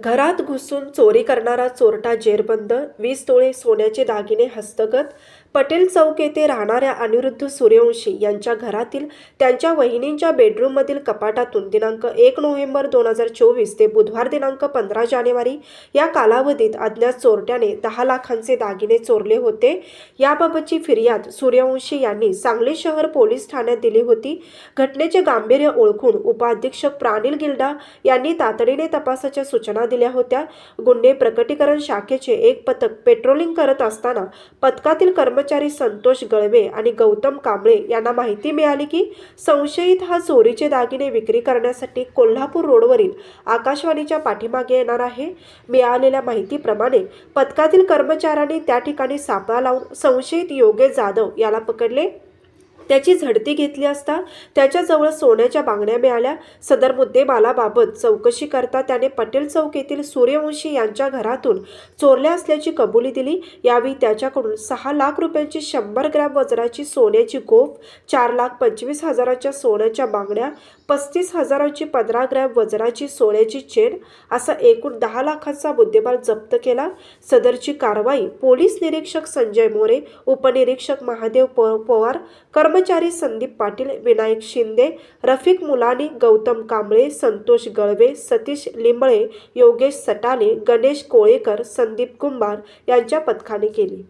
घरात घुसून चोरी करणारा चोरटा जेरबंद वीस तोळे सोन्याचे दागिने हस्तगत पटेल चौक येथे राहणाऱ्या अनिरुद्ध सूर्यवंशी यांच्या घरातील त्यांच्या वहिनींच्या बेडरूममधील कपाटातून दिनांक एक नोव्हेंबर दोन हजार चोवीस ते बुधवार दिनांक पंधरा जानेवारी या कालावधीत अज्ञात चोरट्याने दहा लाखांचे दागिने चोरले होते. याबाबतची फिर्याद सूर्यवंशी यांनी सांगली शहर पोलीस ठाण्यात दिली होती. घटनेचे गांभीर्य ओळखून उपाधीक्षक प्राणिल गिल्डा यांनी तातडीने तपासाच्या सूचना दिल्या होत्या. गुन्हे प्रकटीकरण शाखेचे एक पथक पेट्रोलिंग करत असताना पथकातील कर्मचारी संतोष गळवे आणि गौतम कांबळे यांना माहिती मिळाली की संशयित हा चोरीचे दागिने विक्री करण्यासाठी कोल्हापूर रोडवरील आकाशवाणीच्या पाठीमागे येणार आहे. मिळालेल्या माहितीप्रमाणे पथकातील कर्मचाऱ्यांनी त्या ठिकाणी सापळा लावून संशयित योगेश जाधव याला पकडले. त्याची झडती घेतली असता त्याच्याजवळ सोन्याच्या बांगड्या मिळाल्या. सदर मुद्देमालाबाबत चौकशी करता त्याने पटेल चौक येथील सूर्यवंशी यांच्या घरातून चोरल्या असल्याची कबुली दिली. यावेळी त्याच्याकडून सहा लाख रुपयांची शंभर ग्रॅम वजनाची सोन्याची गोफ चार लाख पंचवीस हजाराच्या सोन्याच्या बांगड्या पस्तीस हजाराची पंधरा ग्रॅम वजनाची सोन्याची चेन असा एकूण दहा लाखांचा मुद्देमाल जप्त केला. सदरची कारवाई पोलीस निरीक्षक संजय मोरे उपनिरीक्षक महादेव प- कर्म कर्मचारी संदीप पाटील विनायक शिंदे रफिक मुलानी गौतम कांबळे संतोष गळवे सतीश लिंबळे योगेश सटाने गणेश कोळेकर संदीप कुंभार यांच्या पथकाने केली.